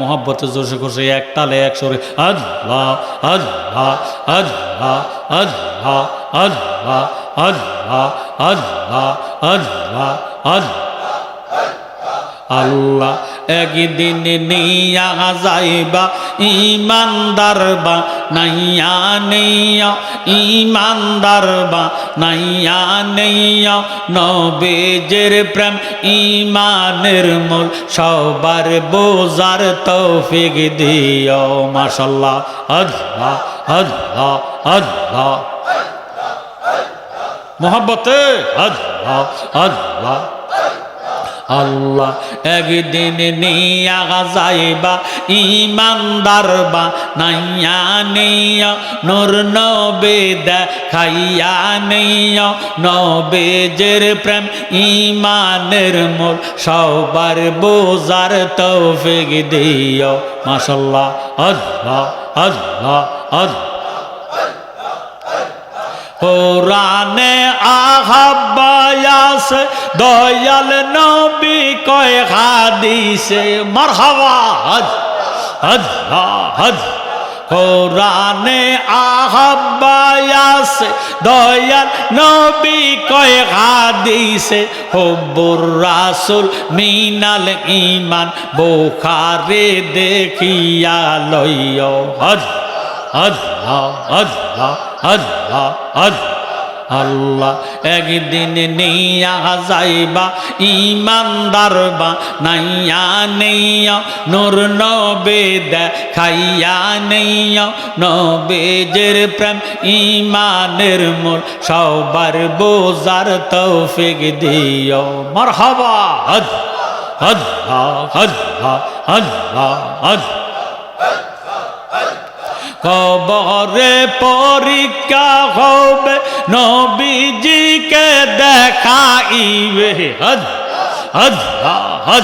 মোহাব্বতে জোশে খুশি এক তালে এক সরে আল্লাহ আল্লাহ আল্লাহ আল্লাহ আল্লাহ আল্লাহ আল্লাহ আল্লাহ আল্লাহ আল্লাহ একদিন নিয়া যাইবা, ইমানদার বা নাইয়া নেইয়া, ইমানদার বা নাইয়া নেইয়া। নবেজের প্রেম ইমানের মূল, সবার বোজার তৌফিক দিও, মাশাল্লাহ। আল্লাহ আল্লাহ আল্লাহ। মোহাব্বতে? আল্লাহ আল্লাহ। আল্লাহ একদিন নিয়া যাইবা ইমানদার বা নাইয়া নেইয়া নূর নবে দেখাইয়া নেইয়া নবেজের প্রেম ইমানের মোর সবার বোজার তৌফিক দিও। মাশাল্লাহ আল্লাহ আল্লাহ আল্লাহ। কোরআনে আহাবায়াস দয়াল নবী কয় হাদিসে, মারহাবা, হজ হজ হজ। কোরআনে আহাবায়াস দয়াল নবী কয় হাদিসে, হব্বুর রাসুল মিনাল ইমান বোখারে দেখিয়া লইয় হজ আল্লাহ আল্লাহ আল্লাহ একদিন নেইয়া যাইবা ইমানদার বা নাইয়া নেইয়া, নূর নবে দেখাইয়া নেইয়া, নবেজের প্রেম ইমানের মূল সবার বোজার তৌফিক দিও। মারহাবা। হজ আল্লাহ আল্লাহ আল্লাহ আল্লাহ। কবরে পরীক্ষা হবে, নবীজিকে দেখাইবে। হজ হজ হজ।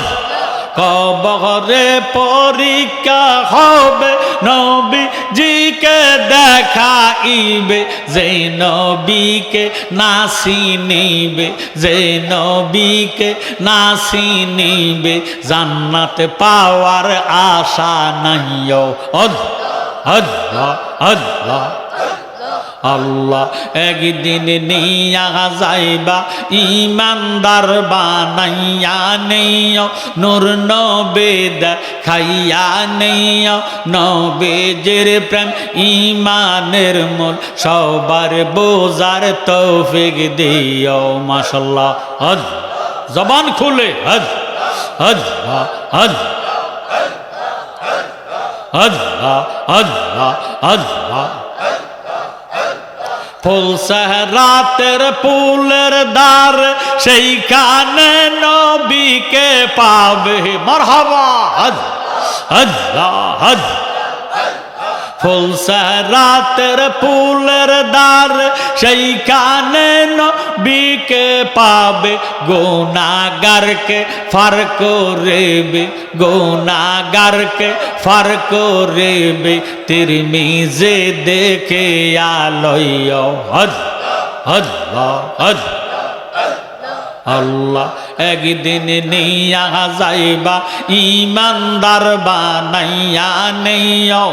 কবরে পরীক্ষা হবে, নবীজিকে দেখাইবে। যে নবীকে নাসি নিবে, যে নবীকে নাসি নিবে। জান্নাত পাওয়ার আশা নাইও অদ আল্লাহ একদিন নিয়া যাইবা, ইমানদার বানাইয়া নেইয় নূর নবেদ খাইয়া নেইয় নবেজের প্রেম ইমানের মূল, সবার বোজার তৌফিক দিও, মাশাল্লাহ হজ জবান খুলে হজ হজ হজ আল্লাহ আল্লাহ আল্লাহ। ফুল সহরাতের পুলের দ্বার সেইখানে নবীকে পাবে। মারহাবা। হজ আল্লাহ হজ ফুল রাতের ফুলের দ্বার, সেইখানে নবীকে পাবে গোনাগারকে ফার করেবে গোনাগারকে ফার করেবে। তিরমিজে দেখে আলয়, হজ হজ হজ। আল্লাহ একদিন নিয়া যাইবা, ইমানদার বানাইয়া নেইও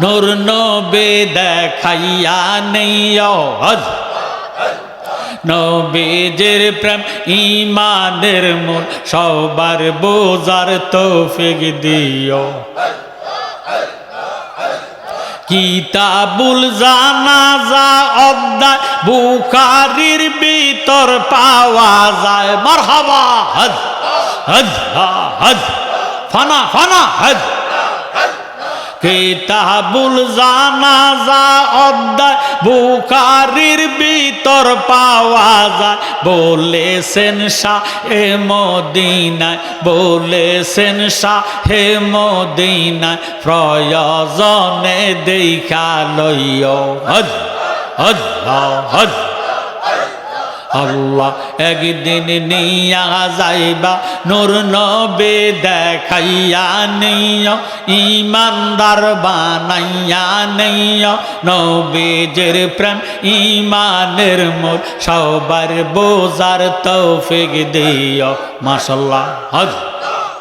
নূর নবে দেখাইয়া নেইও হজ নবীজের প্রেম ইমানের মন সবার বোজার তৌফিক দিও। কিতাবুল জানাজা অধ্যায়, বুখারির ভিতর পাওয়া যায়। মারহাবা হজ হজ হজ ফানা ফানা হজ কিতাবুল জানাজা অধ্যায় বুখারির ভিতর পাওয়া যায়। বলেছেন শাহ হে মদিনায়, বলেছেন শাহ হে মদিনায়, প্রয়োজনে দেখা লইয় হজ হজ হজ। আল্লাহ একদিন নিয়া যাইবা নূর নবে দেখাইয়া নেইয় ইমানদার বানাইয়া নেইয় নবেজের প্রেম ইমানের মোর সবার বোজার তৌফিক দিও মাশাল্লাহ হজ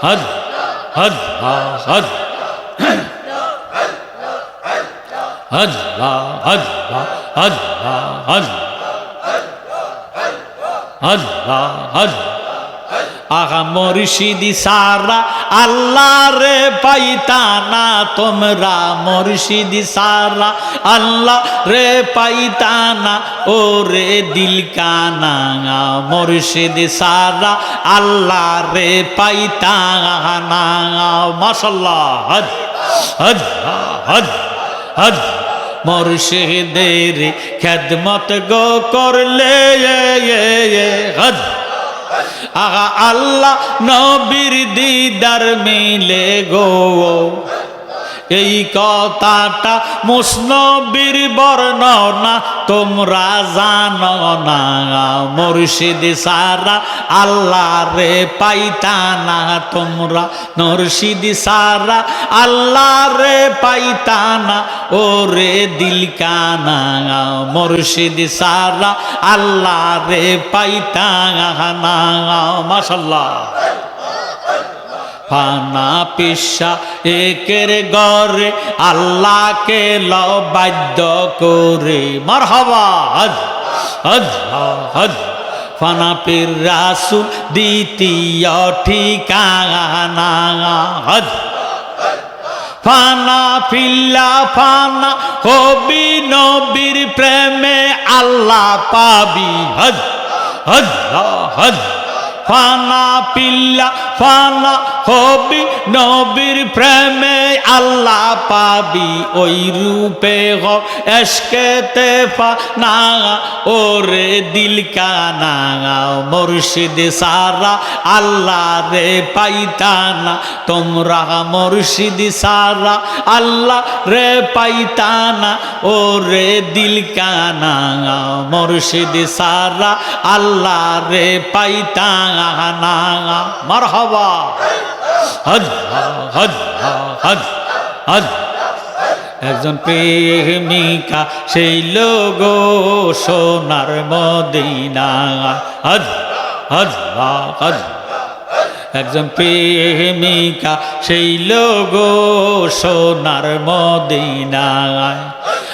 হজ আল্লাহ আল্লাহ আল্লাহ আল্লাহ আল্লাহ আল্লাহ আল্লাহ। আগা মুর্শিদি সারা আল্লাহ রে পাইতানা তোমরা। মুর্শিদি সারা আল্লাহ রে পাইতানা ও রে দিল কানা। মুর্শিদি সারা আল্লাহ রে পাইতানা মাশাল্লাহ, হজ হজ হজ হজ। মুর্শিদের খেদমত গো করলে আল্লাহ নবীর দিদার মিলে গো। এই কথাটা মুসনবীর বর্ণনা, তোমরা জানো না। মুর্শিদ সারা আল্লাহ রে পাইতা না। তোমরা মুর্শিদ সারা আল্লাহ রে পাইতা না। ও রে দিল কানা মুর্শিদ সারা আল্লাহ রে পাইতা না। মাশাল্লাহ। ফানা পিসা একের গরে আল্লাহকে লবাদ্য করে। মার হবা হজ হজ হজ। ফানা পীর রাসুল দ্বিতীয় ঠিকানা, হজ। ফানা ফিল্লা, ফানা হবি নবীর প্রেমে আল্লাহ পাবি, হজ হজ হজ। ফানা পিল্লা ফানা হবি নবীর প্রেমে আল্লাহ পাবি ওই রূপে হ এসকেতে ফানা ওরে দিল কানা মুর্শিদ সারা আল্লাহ রে পাইতানা। তোমরা মুর্শিদ সারা আল্লাহ রে পাইতানা, ওরে দিল কানা মুর্শিদ সারা আল্লাহ রে পাইতানা। মারহাবা। একজন প্রেমিকা, সেই লোগ সোনার মদিনা। হজ হজ হজ। একজন প্রেমিকা, সেই লোগ সোনার মদিনায়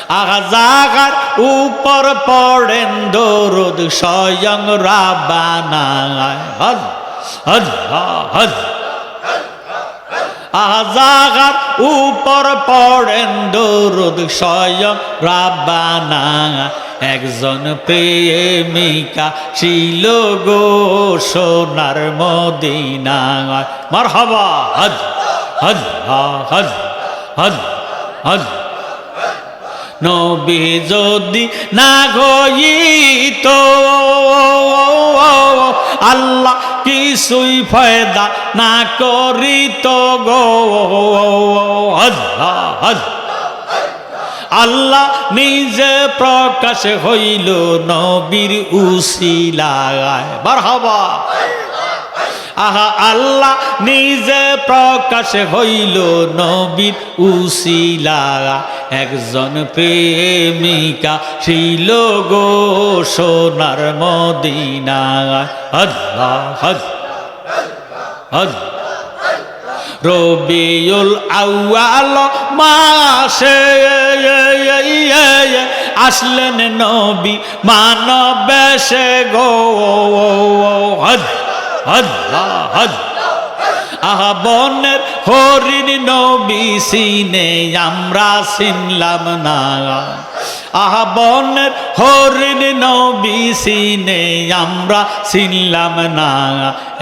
আগা জাগার উপর পড়েন দরুদ স্বয়ং রাবানায় হজ হজ হজ। আজাগার উপর পড়েন দরুদ স্বয়ং রাবানা একজন প্রেমিকা ছিল গো সোনার মদিনা। মার হবা হজ হজ হজ হজ হজ। নবী যদি না গইত, আল্লাহ কিছুই ফায়দা না করিত গো। হজ হজ আল্লাহ নিজে প্রকাশ হইল নবীর উসিলায়। বারহাবা আহা, আল্লাহ নিজে প্রকাশ হইল নবীর উসিলা একজন প্রেমিকা ছিল গো সোনার মদিনা আল্লাহ রবিউল আউয়াল মাসে আসলেন নবী মানব সে গো। হজ হজ হজ আহা বনের হরিণ নবী সিনে আমরা চিনলাম না। আহা বনের হরিণ নবী সিনে আমরা চিনলাম না।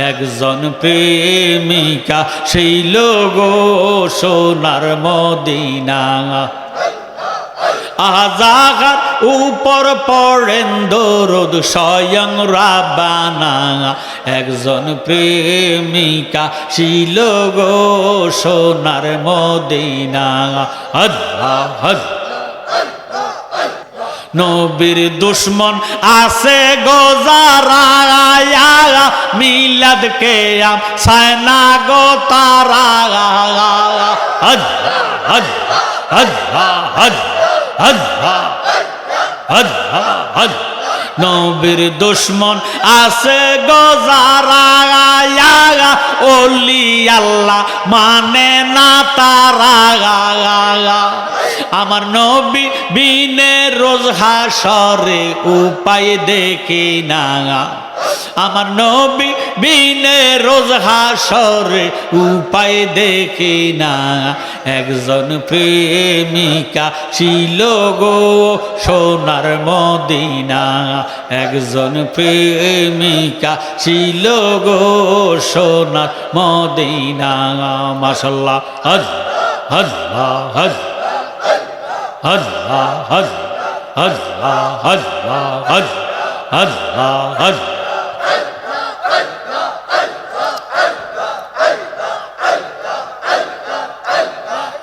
একজন প্রেমিকা সেই লোগো সোনার মদিনা। আজাগার উপর পড়েন দরদ স্বয়ং রাবানা একজন প্রেমিকা শিল গো সোনার মদিনা। আল্লাহ নবীর দুশ্মন আছে গোজারা মিলাদ কে আম সায়না গো তারা। হজ হজ হজ হজ নবীর দুশ্মন আছে গজারা ওলি আল্লাহ মানে না তারা আমার নবী বিনে রোজ হাসরে উপায় দেখি না। আমার নবী বিনে রোজ হাসরে উপায় দেখি না একজন প্রেমিকা ছিল গো সোনার মদিনা একজন প্রেমিকা ছিল গো সোনার মদিনা মাসাল্লাহ হজ হজ হজ হজ হজ হজ হজ হজ হজ হজ